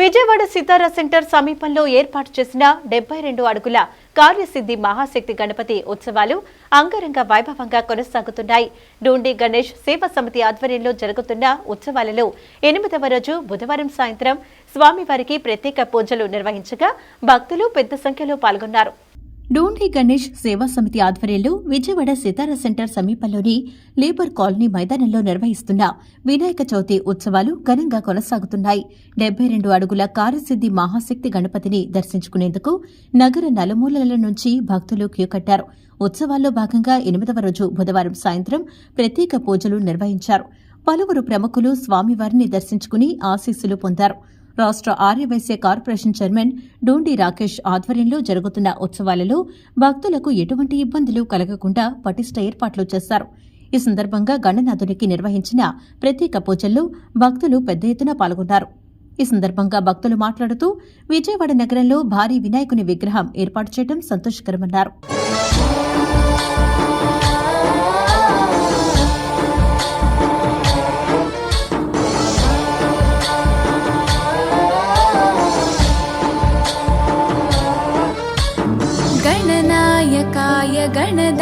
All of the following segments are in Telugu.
విజయవాడ సితారా సెంటర్ సమీపంలో ఏర్పాటు చేసిన డెబ్బై రెండు అడుగుల కార్యసిద్ధి మహాశక్తి గణపతి ఉత్సవాలు అంగరంగ వైభవంగా కొనసాగుతున్నాయి. డూండి గణేష్ సేవా సమితి ఆధ్వర్యంలో జరుగుతున్న ఉత్సవాలలో ఎనిమిదవ రోజు బుధవారం సాయంత్రం స్వామివారికి ప్రత్యేక పూజలు నిర్వహించగా భక్తులు పెద్ద సంఖ్యలో పాల్గొన్నారు. డూండి గణేష్ సేవా సమితి ఆధ్వర్యంలో విజయవాడ సితార సెంటర్ సమీపంలోని లేబర్ కాలనీ మైదానంలో నిర్వహిస్తున్న వినాయక చవితి ఉత్సవాలు ఘనంగా కొనసాగుతున్నాయి. డెబ్బై రెండు అడుగుల కార్యసిద్ధి మహాశక్తి గణపతిని దర్శించుకునేందుకు నగర నలుమూలల నుంచి భక్తులు క్యూ కట్టారు. ఉత్సవాల్లో భాగంగా ఎనిమిదవ రోజు బుధవారం సాయంత్రం ప్రత్యేక పూజలు నిర్వహించారు. పలువురు ప్రముఖులు స్వామివారిని దర్శించుకుని ఆశీస్సులు పొందారు. రాష్ట్ర ఆర్యవైశ్య కార్పొరేషన్ చైర్మన్ డోండి రాకేష్ ఆధ్వర్యంలో జరుగుతున్న ఉత్సవాలలో భక్తులకు ఎటువంటి ఇబ్బందులు కలగకుండా పటిష్ట ఏర్పాట్లు చేశారు. ఈ సందర్భంగా గణనాథునికి నిర్వహించిన ప్రత్యేక పూజల్లో భక్తులు పెద్ద ఎత్తున పాల్గొన్నారు. ఈ సందర్భంగా భక్తులు మాట్లాడుతూ విజయవాడ నగరంలో భారీ వినాయకుని విగ్రహం ఏర్పాటు చేయడం సంతోషకరమన్నారు.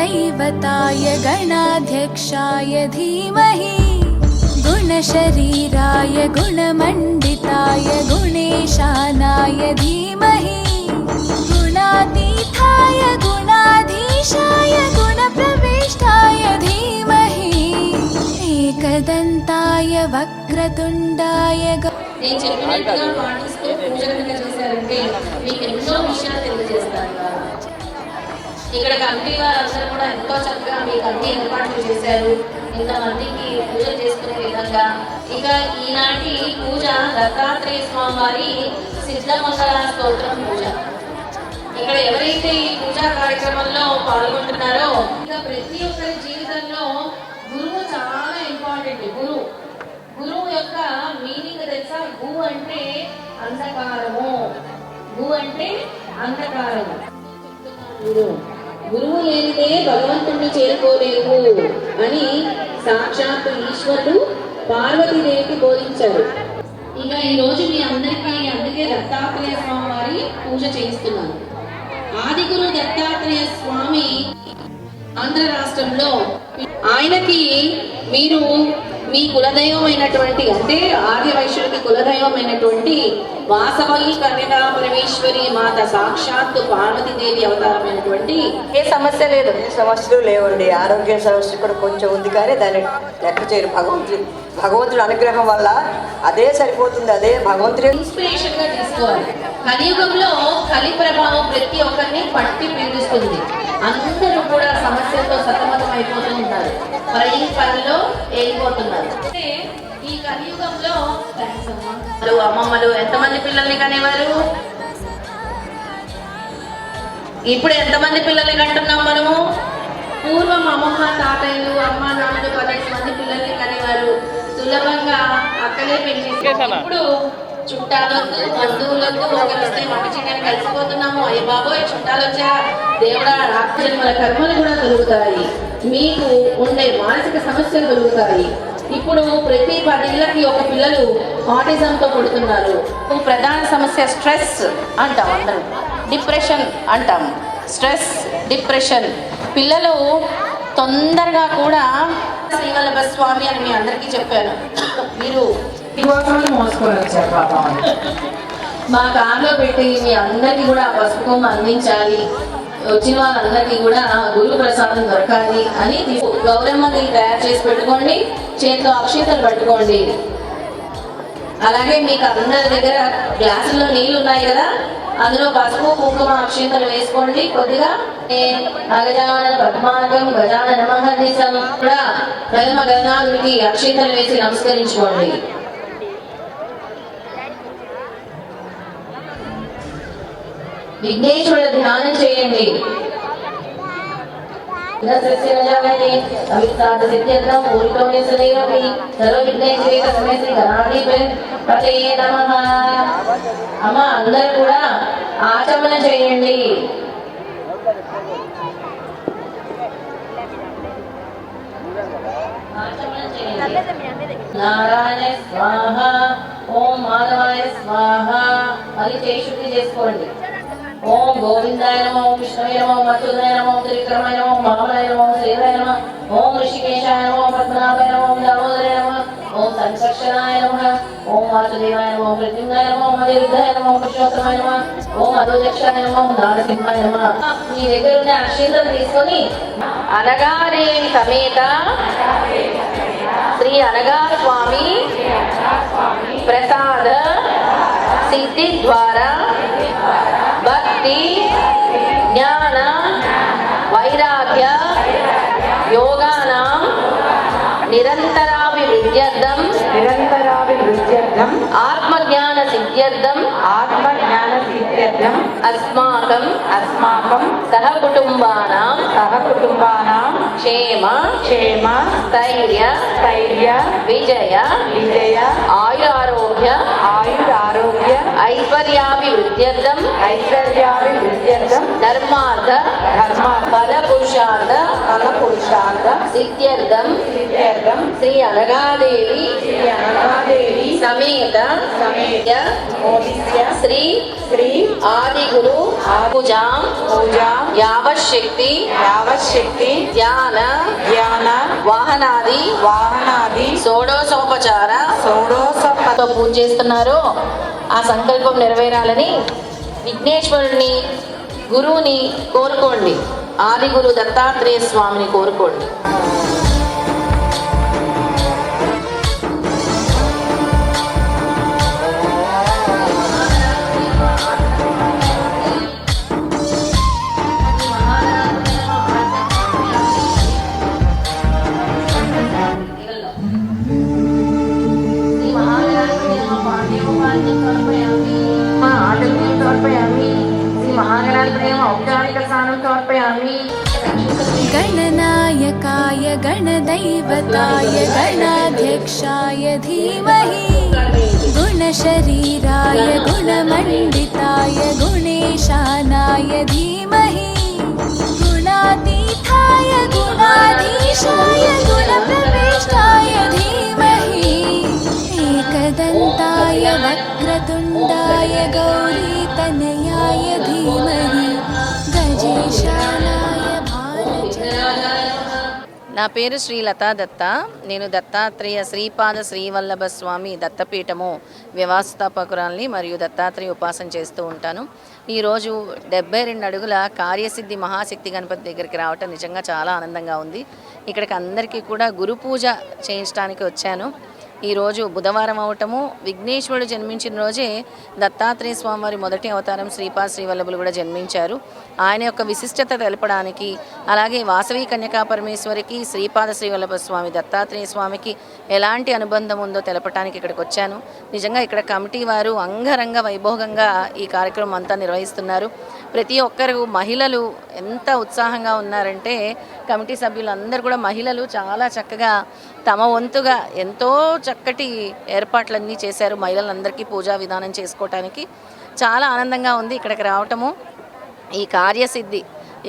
गणदैवताय गणाध्यक्षाय धीमहि गुणशरीराय गुणमण्डिताय गुणेशानाय धीमहि गुणातीताय गुणाधीशाय गुणप्रविष्टाय धीमहि एकदन्ताय वक्रतुण्डाय ग- నేను చెప్పినట్టుగా పాటిస్తూ పూజ కనుక చేశారంటే మీకు ఎన్నో విషయాలు తెలియజేస్తారు ఇక్కడ కమిటీ వారందరూ కూడా ఎంతో చక్కగా మీకు అన్ని ఏర్పాట్లు చేశారు. ఇంతమందికి పూజ చేసుకునే విధంగా. ఇక ఈనాటి పూజ దత్తాత్రేయ స్వామి వారి సిద్ధమంగళ స్తోత్రం పూజ. ఇక్కడ ఎవరైతే ఈ పూజా కార్యక్రమంలో పాల్గొంటున్నారో ఇక ప్రతి ఒక్కరి జీవితంలో గురువు చాలా ఇంపార్టెంట్ గురువు. గురువు యొక్క మీనింగ్ తెలుసా? గు అంటే అంధకారము. గు అంటే అంధకారము. గురువు. గురువు లేనిదే భగవంతుణ్ణి చేరుకోలేవు అని సాక్షాత్ ఈశ్వరుడు పార్వతీదేవికి బోధించారు. ఇక ఈ రోజు మీ అందరికీ అందుకే దత్తాత్రేయ స్వామి వారి పూజ చేయిస్తున్నాను. ఆది గురు దత్తాత్రేయ స్వామి ఆంధ్ర రాష్ట్రంలో ఆయనకి మీరు మీ కులదైవమైనటువంటి అంటే ఆర్య వైశ్యులకి కులదైవమైనటువంటి వాసవి కన్యకా పరమేశ్వరి మాత సాక్షాత్తు పార్వతీదేవి అవతారమైనటువంటి ఏ సమస్య లేదు. ఏ సమస్యలు లేవండి. ఆరోగ్య సమస్య కూడా కొంచెం ఉంది కానీ దాన్ని లెక్క చేయరు. భగవంతుడు భగవంతుడి అనుగ్రహం వల్ల అదే సరిపోతుంది. అదే భగవంతుడే ఇన్స్పిరేషన్గా తీసుకోవాలి. కలియుగంలో కలి ప్రభావం ప్రతి ఒక్కరిని పట్టి పీడిస్తుంది. అందరూ కూడా సమస్యలతో సతమతం అయిపోతూ ఉంటారు ప్రతి పనిలో వెళ్ళిపోతున్నారు అంటే ఈ కలియుగంలో అమ్మమ్మలు ఎంతమంది పిల్లల్ని కనేవారు? ఇప్పుడు ఎంతమంది పిల్లల్ని కంటున్నాం మనము? పూర్వం అమ్మమ్మ తాతయ్యలు అమ్మ నాన్నలు పన్నెండు మంది పిల్లల్ని కనేవారు. సులభంగా అక్కలే పెళ్ళి ఇప్పుడు చుట్టాలొద్దు బంధువులొద్దు ఒకరు వస్తే మట్టి చికెన్ కలిసిపోతున్నాము. అయ్య బాబోయ్ చుట్టాలు వచ్చా దేవుడా రాక్షసుల కర్మలు కూడా దొరుకుతాయి మీకు ఉండే మానసిక సమస్యలు దొరుకుతాయి ఇప్పుడు ప్రతి పదేళ్ళకి ఒక పిల్లలు ఆటిజంతో పుడుతున్నారు. ప్రధాన సమస్య స్ట్రెస్ అంటాం అందరం. డిప్రెషన్ అంటాం. స్ట్రెస్ డిప్రెషన్ పిల్లలు తొందరగా కూడా శ్రీవల్లభ స్వామి అని మీ అందరికీ చెప్పాను. మీరు మోసుకొని వచ్చారు పాపం. మా కార్లో పెట్టి మీ అందరికీ కూడా ఆ పసుపు అందించాలి. వచ్చిన వాళ్ళందరికీ కూడా గురు ప్రసాదం దొరకాలి అని గౌరమ్మని తయారు చేసి పెట్టుకోండి చేతిలో అక్షితలు పట్టుకోండి. అలాగే మీకు అందరి దగ్గర గ్లాసుల్లో నీళ్ళు ఉన్నాయి కదా అందులో పసుపు కుంకుమ అక్షింతలు వేసుకోండి. కొద్దిగా ఏ అగజానన పద్మార్గం గజాన నమహర్నిసం కూడా ప్రథమ గజనాథుడికి అక్షింతలు వేసి నమస్కరించుకోండి. విఘ్నేశ్వరుడు ధ్యానం చేయండి. అమ్మ కూడా ఆచమన చేయండి. నారాయణ స్వాహ ఓం మాధవాయ స్వాహ అది చేయి శుద్ధి చేసుకోండి. ఓం గోవిందాయ నమో ఓం విష్ణువే నమో మధుదాయ నమో ఓం త్రివిక్రమాయ నమో మహామాయ నమో ఓం శ్రీరాయ నమ ఓం ఋషికేశాయ నమో ఓం పద్మనాభాయ నమో ఓం దామోదరాయ నమ ఓం సంసక్షణాయ నమ ఓం వాసుదేవాయ నమో ఓం ప్రద్యుమ్నాయ నమో ఓం అనిరుద్ధాయ నమో ఓం పురుషోత్తమాయ నమ ఓం అధోజక్షాయ నమో ఓం నారసింహాయ నమః. మీ దగ్గర ఉన్న అక్షింతలు తీసుకొని అనగాదేవి సమేత శ్రీ అనగా స్వామి ప్రసాద సిద్ధి ద్వారా భక్తి జ్ఞాన వైరాగ్య యోగానాం నిరంతరాభివృద్ధ్యర్థం నిరంతరాభివృద్ధ్యర్థం ఆత్మజ్ఞాన సిద్ధ్యర్థం ఆత్మజ్ఞాన సిద్ధ్యర్థం అస్మాకం అస్మాకం సహ కుటుంబానాం సహ కుటుంబానాం క్షేమ క్షేమ స్థైర్య స్థైర్య విజయ విజయ ఆయురారోగ్య ఆయురారోగ్య ఐశ్వర్యాభివృద్ధ్యర్థం ఐశ్వర్యాభివృద్ధ్యర్థం ధర్మార్థ ధర్మ పద పురుషార్థ ఫల పురుషార్థ సిద్ధ్యర్థం సిద్ధ్యర్థం శ్రీ అనగాదేవి శ్రీ అనగాదేవి సమేత సమేత శ్రీ శ్రీ ఆది గురు పూజాం పూజా యావశక్తి యావశక్తి ధ్యాన ధ్యాన వాహనాది వాహనాది షోడోసోపచార షోడోసోప తో పూజ చేస్తున్నారో. ఆ సంకల్పం నెరవేరాలని విఘ్నేశ్వరుని గురువుని కోరుకోండి. ఆది గురు దత్తాత్రేయ స్వామిని కోరుకోండి. गणाध्यक्षाय धीमहि। गुणशरीराय गुणमण्डिताय गुणेशानाय धीमहि। गुणातीताय गुणाधीशाय गुणप्रविष्टाय धीमहि। एकदन्ताय वक्रतुण्डाय गौरीतनयाय धीमहि। गजेशानाय నా పేరు శ్రీ లతా దత్త. నేను దత్తాత్రేయ శ్రీపాద శ్రీవల్లభ స్వామి దత్తపీఠము వ్యవస్థాపకురాల్ని మరియు దత్తాత్రేయ ఉపాసన చేస్తూ ఉంటాను. ఈరోజు డెబ్బై రెండు అడుగుల కార్యసిద్ధి మహాశక్తి గణపతి దగ్గరికి రావటం నిజంగా చాలా ఆనందంగా ఉంది. ఇక్కడికి అందరికీ కూడా గురు పూజ చేయించడానికి వచ్చాను. ఈరోజు బుధవారం అవటము విఘ్నేశ్వరుడు జన్మించిన రోజే దత్తాత్రేయ స్వామివారి మొదటి అవతారం శ్రీపాద శ్రీవల్లభులు కూడా జన్మించారు. ఆయన యొక్క విశిష్టత తెలపడానికి అలాగే వాసవి కన్యకా పరమేశ్వరికి శ్రీపాద శ్రీవల్లభ స్వామి దత్తాత్రేయ స్వామికి ఎలాంటి అనుబంధం ఉందో తెలపడానికి ఇక్కడికి వచ్చాను. నిజంగా ఇక్కడ కమిటీ వారు అంగరంగ వైభోగంగా ఈ కార్యక్రమం అంతా నిర్వహిస్తున్నారు. ప్రతి ఒక్కరు మహిళలు ఎంత ఉత్సాహంగా ఉన్నారంటే కమిటీ సభ్యులందరూ కూడా మహిళలు చాలా చక్కగా తమ వంతుగా ఎంతో చక్కటి ఏర్పాట్లన్నీ చేశారు మహిళలందరికీ పూజా విధానం చేసుకోవటానికి చాలా ఆనందంగా ఉంది ఇక్కడికి రావటము. ఈ కార్యసిద్ధి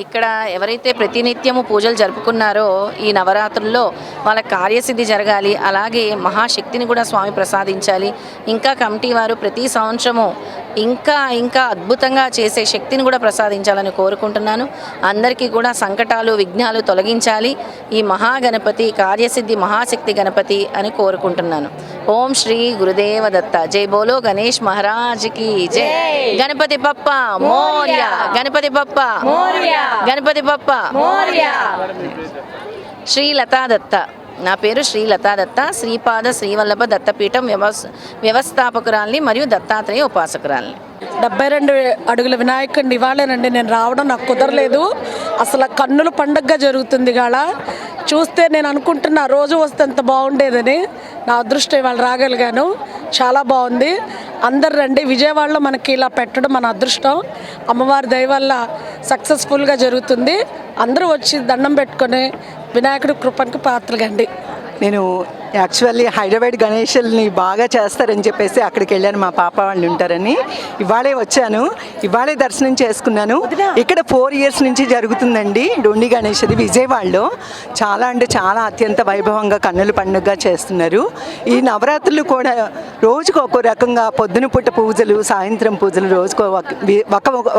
ఇక్కడ ఎవరైతే ప్రతినిత్యము పూజలు జరుపుకున్నారో ఈ నవరాత్రుల్లో వాళ్ళ కార్యసిద్ధి జరగాలి అలాగే మహాశక్తిని కూడా స్వామి ప్రసాదించాలి. ఇంకా కమిటీ వారు ప్రతి సంవత్సరము ఇంకా ఇంకా అద్భుతంగా చేసే శక్తిని కూడా ప్రసాదించాలని కోరుకుంటున్నాను. అందరికీ కూడా సంకటాలు విఘ్నాలు తొలగించాలి. ఈ మహాగణపతి కార్యసిద్ధి మహాశక్తి గణపతి అని కోరుకుంటున్నాను. ఓం శ్రీ గురుదేవ దత్త. జై బోలో గణేష్ మహారాజ్కి జై. గణపతి బప్ప మోర్య. గణపతి బప్ప గణపతి బప్ప శ్రీ లతా దత్త. నా పేరు శ్రీ లతా దత్త శ్రీపాద శ్రీవల్లభ దత్తపీఠం వ్యవస్ వ్యవస్థాపకురాల్ని మరియు దత్తాత్రేయ ఉపాసకురాల్ని. డెబ్బై రెండు అడుగుల వినాయకుడిని ఇవ్వాలేనండి నేను రావడం నాకు కుదరలేదు. అసలు కన్నుల పండగగా జరుగుతుంది గాడ చూస్తే నేను అనుకుంటున్నా రోజు వస్తే ఎంత బాగుండేదని. నా అదృష్టం ఇవాళ రాగలిగాను. చాలా బాగుంది. అందరు రండి. విజయవాడలో మనకి ఇలా పెట్టడం మన అదృష్టం. అమ్మవారి దయ వల్ల సక్సెస్ఫుల్గా జరుగుతుంది. అందరూ వచ్చి దండం పెట్టుకొని వినాయకుడి కృపకి పాత్రగండి నేను యాక్చువల్లీ హైదరాబాద్ గణేషుల్ని బాగా చేస్తారని చెప్పేసి అక్కడికి వెళ్ళాను. మా పాప వాళ్ళు ఉంటారని. ఇవాళే వచ్చాను. ఇవాళే దర్శనం చేసుకున్నాను. ఇక్కడ ఫోర్ ఇయర్స్ నుంచి జరుగుతుందండి డోండి గణేష్ది విజయవాడలో. చాలా అంటే చాలా అత్యంత వైభవంగా కన్నుల పండుగ చేస్తున్నారు. ఈ నవరాత్రులు కూడా రోజుకు ఒక్కో రకంగా పొద్దున పూట పూజలు సాయంత్రం పూజలు రోజుకు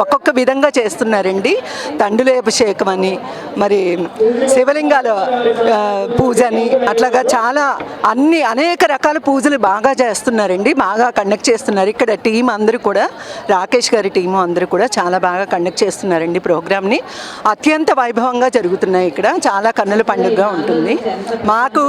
ఒక్కొక్క విధంగా చేస్తున్నారండి. తండుల అభిషేకం అని మరి శివలింగాల పూజ అని అట్లాగా చాలా అన్ని అనేక రకాల పూజలు బాగా చేస్తున్నారండి బాగా కండక్ట్ చేస్తున్నారు. ఇక్కడ టీం అందరూ కూడా రాకేష్ గారి టీము అందరూ కూడా చాలా బాగా కండక్ట్ చేస్తున్నారండి ప్రోగ్రామ్ని. అత్యంత వైభవంగా జరుగుతున్నాయి ఇక్కడ చాలా కన్నుల పండుగగా ఉంటుంది. మాకు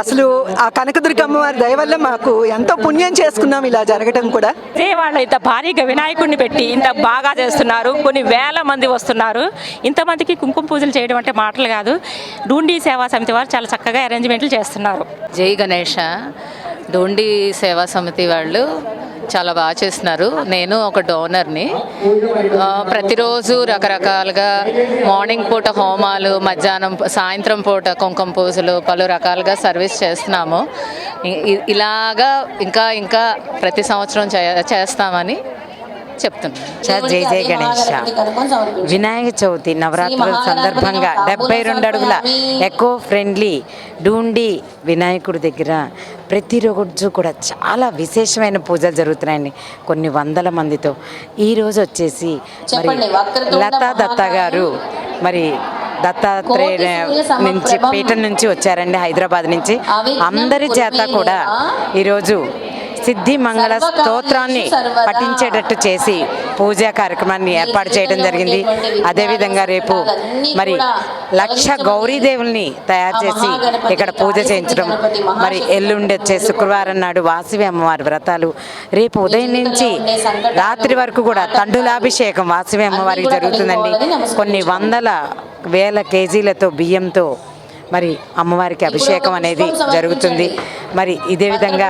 అసలు ఆ కనకదుర్గమ్మ వారి దయ వల్ల మాకు ఎంతో పుణ్యం చేసుకున్నాం ఇలా జరగడం కూడా. విజయవాడలో ఇంత భారీగా వినాయకుడిని పెట్టి ఇంత బాగా చేస్తున్నారు కొన్ని వేల మంది వస్తున్నారు. ఇంతమందికి కుంకుమ పూజలు చేయడం అంటే మాటలు కాదు. డూండి సేవా సమితి వారు చాలా చక్కగా అరేంజ్మెంట్లు చేస్తున్నారు. జై గణేష. డోండి సేవా సమితి వాళ్ళు చాలా బాగా చేస్తున్నారు. నేను ఒక డోనర్ని. ప్రతిరోజు రకరకాలుగా మార్నింగ్ పూట హోమాలు మధ్యాహ్నం సాయంత్రం పూట కుంకుమ పూజలు పలు రకాలుగా సర్వీస్ చేస్తున్నాము. ఇలాగా ఇంకా ఇంకా ప్రతి సంవత్సరం చే- చేస్తామని చెప్తున్నాను జై గణేష. వినాయక చవితి నవరాత్రుల సందర్భంగా డెబ్బై రెండు అడుగుల ఎకో ఫ్రెండ్లీ డూండి వినాయకుడి దగ్గర ప్రతిరోజు కూడా చాలా విశేషమైన పూజలు జరుగుతున్నాయండి. కొన్ని వందల మందితో. ఈరోజు వచ్చేసి మరి లతా దత్తా గారు మరి దత్తాత్రేయ నుంచి పీఠ నుంచి వచ్చారండి హైదరాబాద్ నుంచి. అందరి చేత కూడా ఈరోజు సిద్ధి మంగళ స్తోత్రాన్ని పఠించేటట్టు చేసి పూజా కార్యక్రమాన్ని ఏర్పాటు చేయడం జరిగింది. అదేవిధంగా రేపు మరి లక్ష గౌరీదేవుల్ని తయారు చేసి ఇక్కడ పూజ చేయించడం మరి ఎల్లుండి వచ్చే శుక్రవారం నాడు వాసవి అమ్మవారి వ్రతాలు రేపు ఉదయం నుంచి రాత్రి వరకు కూడా తండులాభిషేకం వాసవి అమ్మవారికి జరుగుతుందండి. కొన్ని వందల వేల కేజీలతో బియ్యంతో మరి అమ్మవారికి అభిషేకం అనేది జరుగుతుంది. మరి ఇదే విధంగా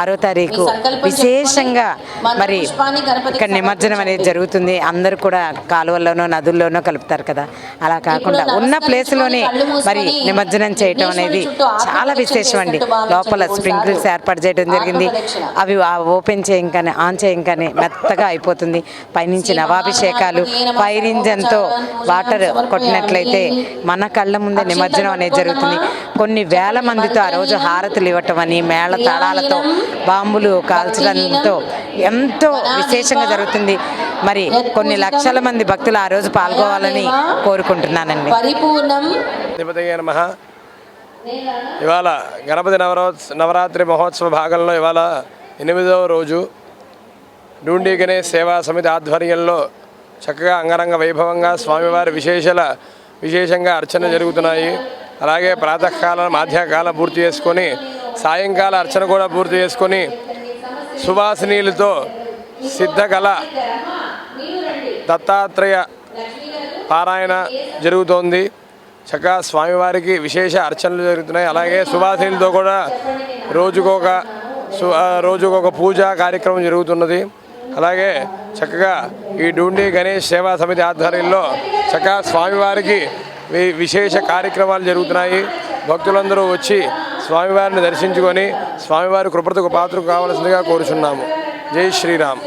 ఆరో తారీఖు విశేషంగా మరి ఇక్కడ నిమజ్జనం అనేది జరుగుతుంది. అందరూ కూడా కాలువల్లోనో నదుల్లోనో కలుపుతారు కదా. అలా కాకుండా ఉన్న ప్లేస్లోనే మరి నిమజ్జనం చేయటం అనేది చాలా విశేషం అండి లోపల స్ప్రింకిల్స్ ఏర్పాటు చేయడం జరిగింది. అవి ఓపెన్ చేయంగానే ఆన్ చేయంగానే మెత్తగా అయిపోతుంది. పైనుంచి నవాభిషేకాలు ఫైర్ ఇంజన్తో వాటర్ కొట్టినట్లయితే మన కళ్ళ ముందే నిమజ్జనం అనేది జరుగుతుంది కొన్ని వేల మందితో ఆ రోజు హారతులు ఇవ్వటం అని మేళ తాళాలతో బాంబులు కాల్చడంతో ఎంతో విశేషంగా జరుగుతుంది. మరి కొన్ని లక్షల మంది భక్తులు ఆ రోజు పాల్గొవాలని కోరుకుంటున్నానండి. పరిపూర్ణం. అధిపతయ నమ. ఇవాళ గణపతి నవరోత్స నవరాత్రి మహోత్సవ భాగంలో ఇవాళ ఎనిమిదవ రోజు డూండి గణేష్ సేవా సమితి ఆధ్వర్యంలో చక్కగా అంగరంగ వైభవంగా స్వామివారి విశేషల విశేషంగా అర్చన జరుగుతున్నాయి. అలాగే ప్రాతకాలం మాధ్యకాలం పూర్తి చేసుకొని సాయంకాల అర్చన కూడా పూర్తి చేసుకొని సువాసినీలతో సిద్ధకళ దత్తాత్రేయ పారాయణ జరుగుతోంది. చక్కగా స్వామివారికి విశేష అర్చనలు జరుగుతున్నాయి. అలాగే సువాసినితో కూడా రోజుకొక సు రోజుకొక పూజా కార్యక్రమం జరుగుతున్నది. అలాగే చక్కగా ఈ డూండి గణేష్ సేవా సమితి ఆధ్వర్యంలో చక్కగా స్వామివారికి విశేష కార్యక్రమాలు జరుగుతున్నాయి. భక్తులందరూ వచ్చి స్వామివారిని దర్శించుకొని స్వామివారి కృపతకు పాత్రకు కావలసిందిగా కోరుచున్నాము. జై శ్రీరామ్.